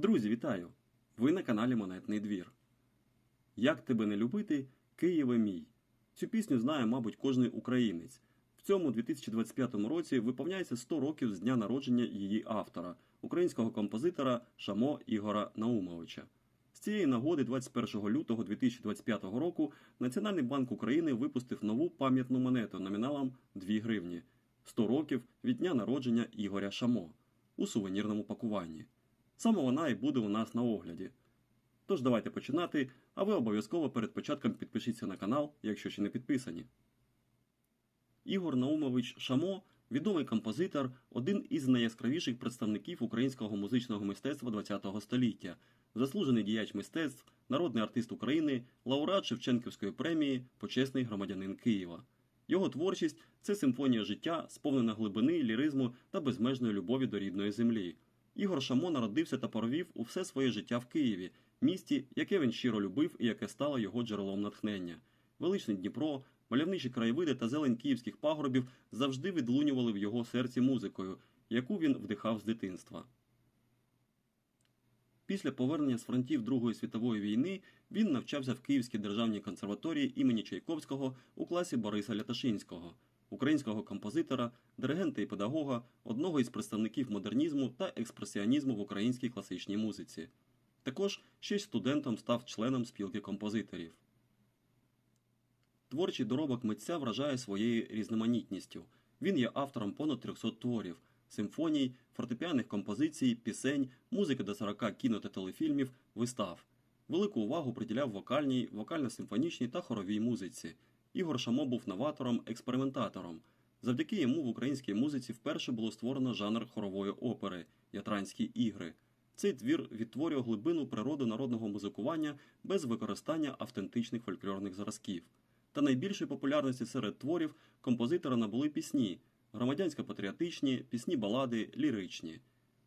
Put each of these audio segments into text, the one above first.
Друзі, вітаю! Ви на каналі Монетний двір. Як тебе не любити, Києве мій. Цю пісню знає, мабуть, кожний українець. В цьому 2025 році виповняється 100 років з дня народження її автора, українського композитора Шамо Ігора Наумовича. З цієї нагоди, 21 лютого 2025 року, Національний банк України випустив нову пам'ятну монету номіналом 2 гривні 100 років від дня народження Ігоря Шамо у сувенірному пакуванні. Саме вона і буде у нас на огляді. Тож давайте починати, а ви обов'язково перед початком підпишіться на канал, якщо ще не підписані. Ігор Наумович Шамо відомий композитор, один із найяскравіших представників українського музичного мистецтва ХХ століття, заслужений діяч мистецтв, народний артист України, лауреат Шевченківської премії, почесний громадянин Києва. Його творчість це симфонія життя, сповнена глибини, ліризму та безмежної любові до рідної землі. Ігор Шамо народився та провів усе своє життя в Києві, місті, яке він щиро любив і яке стало його джерелом натхнення. Величний Дніпро, мальовничі краєвиди та зелень київських пагорбів завжди відлунювали в його серці музикою, яку він вдихав з дитинства. Після повернення з фронтів Другої світової війни він навчався в Київській державній консерваторії імені Чайковського у класі Бориса Ляташинського, українського композитора, диригента і педагога, одного із представників модернізму та експресіонізму в українській класичній музиці. Також ще й студентом став членом спілки композиторів. Творчий доробок митця вражає своєю різноманітністю. Він є автором понад 300 творів, симфоній, фортепіаних композицій, пісень, музики до 40 кіно та телефільмів, вистав. Велику увагу приділяв вокальній, вокально-симфонічній та хоровій музиці. Ігор Шамо був новатором, експериментатором. Завдяки йому в українській музиці вперше було створено жанр хорової опери Ятранські ігри. Цей твір відтворює глибину природу народного музикування без використання автентичних фольклорних зразків. Та найбільшої популярності серед творів композитора набули пісні громадянсько-патріотичні, пісні балади, ліричні.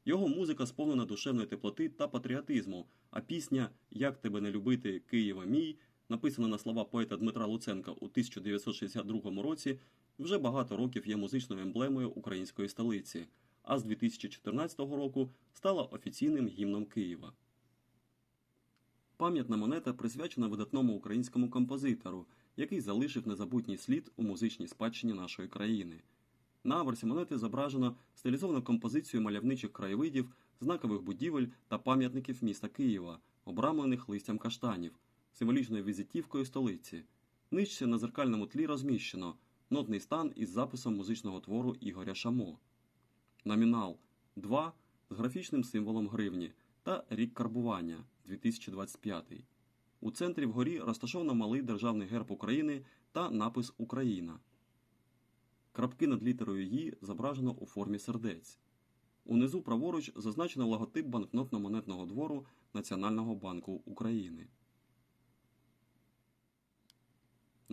Його музика сповнена душевної теплоти та патріотизму, а пісня Як тебе не любити, Києва мій, написана на слова поета Дмитра Луценка у 1962 році, вже багато років є музичною емблемою української столиці, а з 2014 року стала офіційним гімном Києва. Пам'ятна монета присвячена видатному українському композитору, який залишив незабутній слід у музичній спадщині нашої країни. На аверсі монети зображено стилізовану композицію мальовничих краєвидів, знакових будівель та пам'ятників міста Києва, обрамлених листям каштанів, символічною візитівкою столиці. Нижче на зеркальному тлі розміщено нотний стан із записом музичного твору Ігоря Шамо. Номінал 2 з графічним символом гривні та рік карбування 2025. У центрі вгорі розташовано малий державний герб України та напис Україна. Крапки над літерою «Ї» зображено у формі сердець. Унизу праворуч зазначено логотип банкнотно-монетного двору Національного банку України.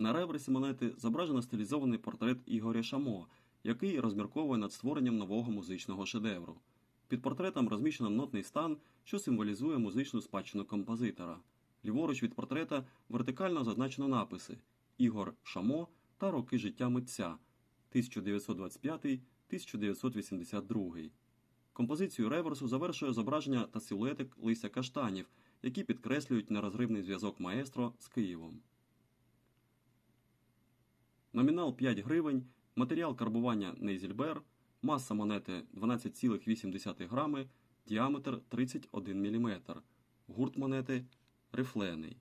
На реверсі монети зображено стилізований портрет Ігоря Шамо, який розмірковує над створенням нового музичного шедевру. Під портретом розміщено нотний стан, що символізує музичну спадщину композитора. Ліворуч від портрета вертикально зазначено написи Ігор Шамо та роки життя митця 1925-1982. Композицію реверсу завершує зображення та силуетик листя каштанів, які підкреслюють нерозривний зв'язок маестро з Києвом. Номінал 5 гривень, матеріал карбування Нейзільбер, маса монети 12,8 грами, діаметр 31 мм, гурт монети рифлений.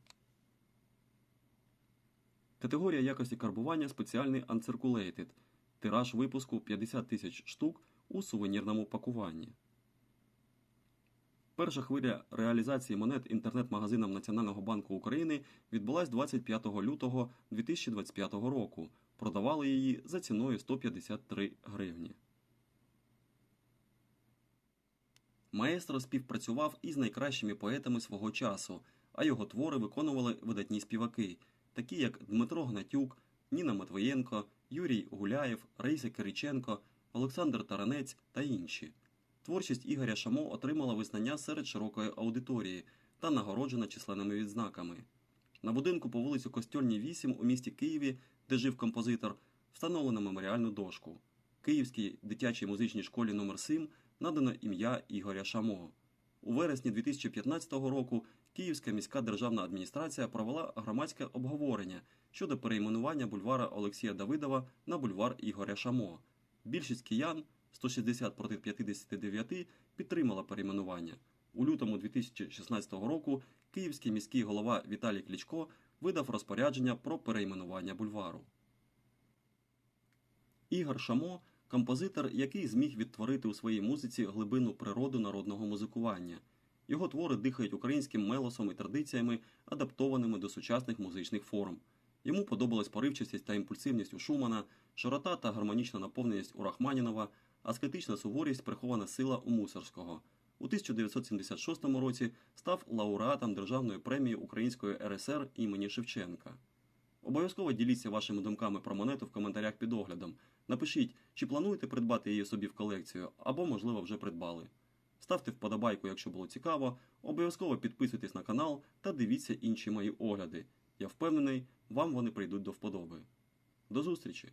Категорія якості карбування спеціальний Uncirculated, тираж випуску 50 тисяч штук у сувенірному пакуванні. Перша хвиля реалізації монет інтернет-магазином Національного банку України відбулась 25 лютого 2025 року. Продавали її за ціною 153 гривні. Маестро співпрацював із найкращими поетами свого часу, а його твори виконували видатні співаки, такі як Дмитро Гнатюк, Ніна Матвієнко, Юрій Гуляєв, Раїса Кириченко, Олександр Таранець та інші. Творчість Ігоря Шамо отримала визнання серед широкої аудиторії та нагороджена численними відзнаками. На будинку по вулицю Костьольній 8 у місті Києві, де жив композитор, встановлено меморіальну дошку. Київській дитячій музичній школі номер 7 надано ім'я Ігоря Шамо. У вересні 2015 року Київська міська державна адміністрація провела громадське обговорення щодо перейменування бульвара Олексія Давидова на бульвар Ігоря Шамо. Більшість киян 160 проти 59 підтримала перейменування. У лютому 2016 року київський міський голова Віталій Клічко видав розпорядження про перейменування бульвару. Ігор Шамо композитор, який зміг відтворити у своїй музиці глибинну природу народного музикування. Його твори дихають українським мелосом і традиціями, адаптованими до сучасних музичних форм. Йому подобалась поривчастість та імпульсивність у Шумана, широта та гармонічна наповненість у Рахманінова, аскетична суворість, прихована сила у Мусорського. У 1976 році став лауреатом Державної премії Української РСР імені Шевченка. Обов'язково діліться вашими думками про монету в коментарях під оглядом. Напишіть, чи плануєте придбати її собі в колекцію, або, можливо, вже придбали. Ставте вподобайку, якщо було цікаво, обов'язково підписуйтесь на канал та дивіться інші мої огляди. Я впевнений, вам вони прийдуть до вподоби. До зустрічі!